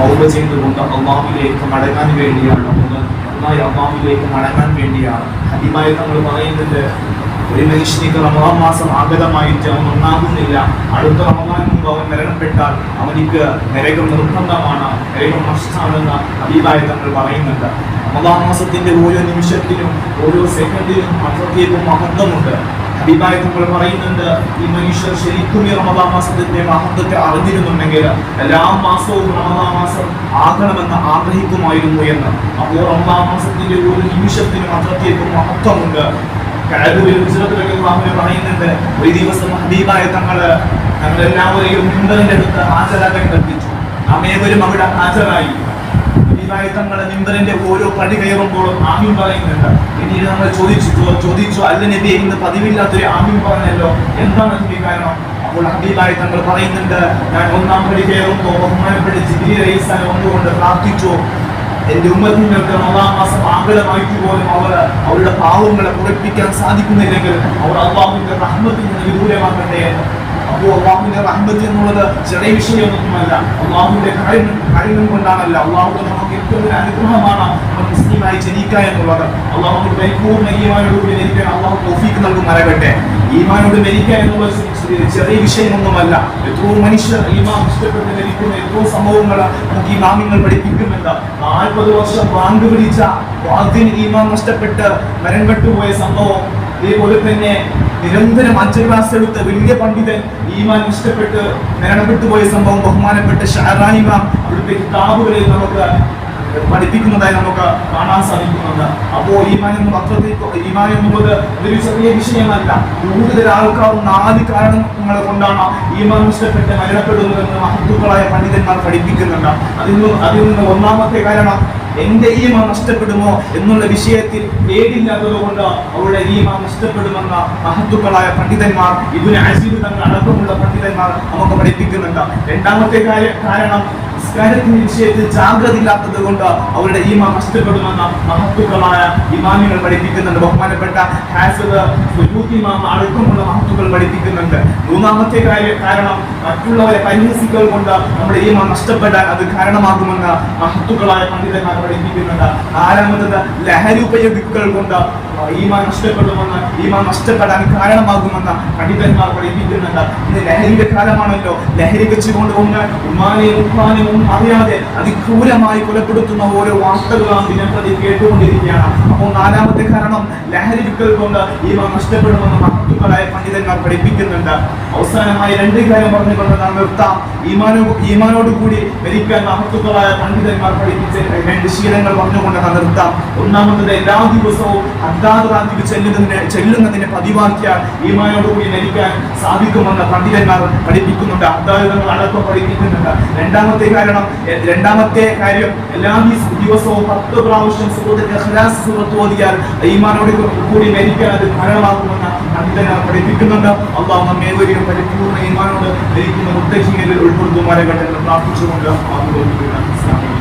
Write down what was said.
തൗബ ചെയ്തുകൊണ്ട് അള്ളാഹുവിലേക്ക് മടങ്ങാൻ വേണ്ടിയാണ്. ഒന്ന് ഒന്നായി അള്ളാഹുവിലേക്ക് മടങ്ങാൻ വേണ്ടിയാണ്. ആദ്യമായി നമ്മൾ പറയുന്നുണ്ട് മനുഷ്യനിക്ക് റമദാൻ മാസം ആഗതമായിട്ട് അവൻ ഒന്നാകുന്നില്ല. അടുത്ത റമദാൻ മുമ്പ് അവൻ മരണപ്പെട്ടാൽ അവനിക്ക് നരകം നിർബന്ധമാണ്. നരകം നഷ്ടമാണെന്ന് ഹബീബായി തങ്ങൾ പറയുന്നുണ്ട്. റമദാൻ മാസത്തിന്റെ ഓരോ നിമിഷത്തിനും ഓരോ സെക്കൻഡിനും അത്രത്തേക്കും മഹത്വമുണ്ട്. അഭിപ്രായ നമ്മൾ പറയുന്നുണ്ട് ഈ മനുഷ്യർ ശരിക്കും ഈ റമദാൻ മാസത്തിന്റെ മഹത്വത്തെ അറിഞ്ഞിരുന്നുണ്ടെങ്കിൽ എല്ലാ മാസവും റമദാൻ മാസം ആകണമെന്ന് ആഗ്രഹിക്കുമായിരുന്നു എന്ന്. അപ്പോൾ റമദാ മാസത്തിന്റെ ഒരു നിമിഷത്തിനും അത്രത്തേക്കും മഹത്വമുണ്ട്. കഴകുവിൽ ഗുജറാത്തിലൊക്കെ അള്ളാഹുവിനെ പറയുന്നുണ്ട്. ഒരു ദിവസം ഹബീബായ തങ്ങൾ ഞങ്ങൾ എല്ലാവരെയും മിമ്പറിന്റെ അടുത്ത് ഹാജരാക്കാൻ കൽപ്പിച്ചു. നാം ഏവരും അവിടെ ഹാജരായി. ഹബീബായ തങ്ങളെ മിമ്പറിന്റെ ഓരോ പടി കയറുമ്പോഴും ആമീൻ പറയുന്നുണ്ട്. പിന്നീട് നമ്മൾ ചോദിച്ചു ചോദിച്ചു അല്ല നബി ഇന്ന് പതിവില്ലാത്തൊരു ആമീൻ പറഞ്ഞല്ലോ. എന്താണ് അതിന്റെ കാരണം? അപ്പോൾ ഹബീബായി തങ്ങൾ പറയുന്നുണ്ട് ഞാൻ ഒന്നാം പടി കയറുമ്പോൾ ബഹുമാനപ്പെട്ട ജിബിലി റൈസാനെ ഒന്നുകൊണ്ട് പ്രാർത്ഥിച്ചു. എന്റെ ഉമ്മത്തിങ്ങൾക്ക് റമദാൻ മാസം ആകലമായിട്ട് പോലും അവർ അവരുടെ പാവങ്ങളെ കുറപ്പിക്കാൻ സാധിക്കുന്നില്ലെങ്കിൽ അവർ അള്ളാഹുവിന്റെ റഹ്മത്തിൽ നിന്ന് ദൂരമാക്കട്ടെ അപ്പോൾ അള്ളാഹുവിന്റെ റഹ്മത്ത് എന്നുള്ളത് ചെറിയ വിഷയമൊന്നുമല്ല. അള്ളാഹുവിന്റെ കഴിവും കഴിവും കൊണ്ടാണല്ല. അള്ളാഹു നമുക്ക് ഏറ്റവും ഒരു അനുഗ്രഹമാണ് മുസ്ലിമായി ജനിക്കുക എന്നുള്ളത്. അള്ളാഹു പരിപൂർണ ഈമാനോടുകൂടി ജനിക്കാൻ അള്ളാഹു തോഫീക്ക് നൽകും മരകട്ടെ ഈമാനോട് മരിക്കുക എന്നുള്ളത് ചെറിയ- വിഷയമൊന്നുമല്ല. എത്രയോ മനുഷ്യർ ഈമാൻ ഇഷ്ടപ്പെട്ട് മരിക്കുന്ന എത്രയോ സംഭവങ്ങൾ നമുക്ക് ഈ മാമിങ്ങൾ പഠിപ്പിക്കുന്നുണ്ട്. നാൽപ്പത് വർഷം ബാങ്ക് പിടിച്ച വാദ്യം ഈമാൻ നഷ്ടപ്പെട്ട് മരം കെട്ടുപോയ സംഭവം ഇതേപോലെ തന്നെ നിരന്തരം അച്ഛൻ ക്ലാസ് എടുത്ത വലിയ പണ്ഡിതൻ ഈമാൻ ഇഷ്ടപ്പെട്ട് മരണപ്പെട്ടു പോയ സംഭവം ബഹുമാനപ്പെട്ട ഷഹറാനിമാം അവിടുത്തെ കിതാബുകളിൽ നമുക്ക് പഠിപ്പിക്കുന്നതായി നമുക്ക് കാണാൻ സാധിക്കുന്നുണ്ട്. അപ്പോ ഈമാൻ എന്ന പത്രത്തിൽ ഈമാൻ എന്നുള്ളത് ഒരു ചെറിയ വിഷയമല്ല. കൂടുതൽ ആൾക്കാർ നാല് കാരണങ്ങളെ കൊണ്ടാണ് ഈമാൻ മരണപ്പെടുന്നു മരണപ്പെടുന്നതെന്ന് മഹത്തുക്കളായ പണ്ഡിതന്മാർ പഠിപ്പിക്കുന്നുണ്ട്. അതിൽ നിന്ന് അതിൽ നിന്ന് ഒന്നാമത്തെ കാരണം എന്റെ ഈമാൻ നഷ്ടപ്പെടുമോ എന്നുള്ള വിഷയത്തിൽ പേടില്ലാത്തത് കൊണ്ട് അവരുടെ ഈമാൻ നഷ്ടപ്പെടുമെന്ന മഹത്തുക്കളായ പണ്ഡിതന്മാർ ഇതിന് അസീബ് തങ്ങൾ അടക്കമുള്ള പണ്ഡിതന്മാർ നമുക്ക് പഠിപ്പിക്കുന്നുണ്ട്. രണ്ടാമത്തെ കാരണം നിസ്കാരത്തിന്റെ വിഷയത്തിൽ ജാഗ്രത ഇല്ലാത്തത് കൊണ്ട് അവരുടെ ഈമാൻ നഷ്ടപ്പെടുമെന്ന മഹത്വമായ ഇമാമികൾ പഠിപ്പിക്കുന്നുണ്ട്. ബഹുമാനപ്പെട്ട സുജൂത്ത് ഇമാം അടക്കമുള്ള മഹത്വങ്ങൾ പഠിപ്പിക്കുന്നുണ്ട്. മൂന്നാമത്തെ കാര്യം കാരണം മറ്റുള്ളവരെ പരിഹസിക്കൽ കൊണ്ട് നമ്മുടെ ഈമാൻ നഷ്ടപ്പെടാൻ അത് കാരണമാകുമെന്ന് മഹത്തുക്കളായ പണ്ഡിതന്മാർ പഠിപ്പിക്കുന്നുണ്ട് ആരാമത്തത്? ലഹരി ഉപയോഗിക്കൽ കൊണ്ട് ഈമാൻ നഷ്ടപ്പെടുമെന്ന് ഈമാൻ നഷ്ടപ്പെടാൻ കാരണമാകുമെന്ന് പണ്ഡിതന്മാർ പഠിപ്പിക്കുന്നുണ്ട് ഇന്ന് ലഹരിയുടെ കാലമാണല്ലോ. ലഹരി വെച്ചുകൊണ്ട് ഒന്ന് ഉമ്മാനെയും ഉമ്മാനെയും അറിയാതെ അതിക്രൂരമായി കൊലപ്പെടുത്തുന്ന ഓരോ വാർത്തകളാണ് ദിനപ്രതി കേട്ടുകൊണ്ടിരിക്കുകയാണ്. അപ്പോൾ നാലാമത്തെ കാരണം ലഹരി വിൽക്കൽ കൊണ്ട് ഈമാൻ നഷ്ടപ്പെടുമെന്ന് മഹത്തുക്കളായ പണ്ഡിതന്മാർ പഠിപ്പിക്കുന്നുണ്ട്. അവസാനമായി രണ്ട് കാര്യം പറഞ്ഞുകൊണ്ട് നാം നിർത്താം. ഈമാനോ ഈമാനോട് കൂടി മരിക്കാൻ മഹത്തുക്കളായ പണ്ഡിതന്മാർ പഠിപ്പിച്ച രണ്ട് ശീലങ്ങൾ പറഞ്ഞുകൊണ്ട് നാം നിർത്താം. ഒന്നാമത്തത് എല്ലാ ദിവസവും അദ്ദാദ് ചെല്ലുന്നതിന് ചെല്ലുന്നതിനെ പതിവാക്കിയാൽ ഈമാനോട് കൂടി മരിക്കാൻ സാധിക്കുമെന്ന് പണ്ഡിതന്മാർ പഠിപ്പിക്കുന്നുണ്ട്. അർദ്ധാതങ്ങൾ അടക്കം പഠിപ്പിക്കുന്നുണ്ട്. രണ്ടാമത്തെ കാരണം രണ്ടാമത്തെ കാര്യം എല്ലാ ദിവസവും പത്ത് പ്രാവശ്യം സുഹൃത്തിന്റെ സൂറത്ത് ഓതിയാൽ ഈമാനോട് കൂടി മരിക്കാൻ അത് കാരണമാകുമെന്ന് പഠിപ്പിക്കുന്നുണ്ട്. അള്ളാഹ് നമ്മേവരെയും പരിപൂർണ ഈമാനോട് ലയിക്കുന്ന ഉദ്ദേശങ്ങളിൽ ഉൾപ്പെടുത്തുമാരെ ഘട്ടങ്ങൾ പ്രാർത്ഥിച്ചുകൊണ്ട് ആഗ്രഹിക്കുകയാണ്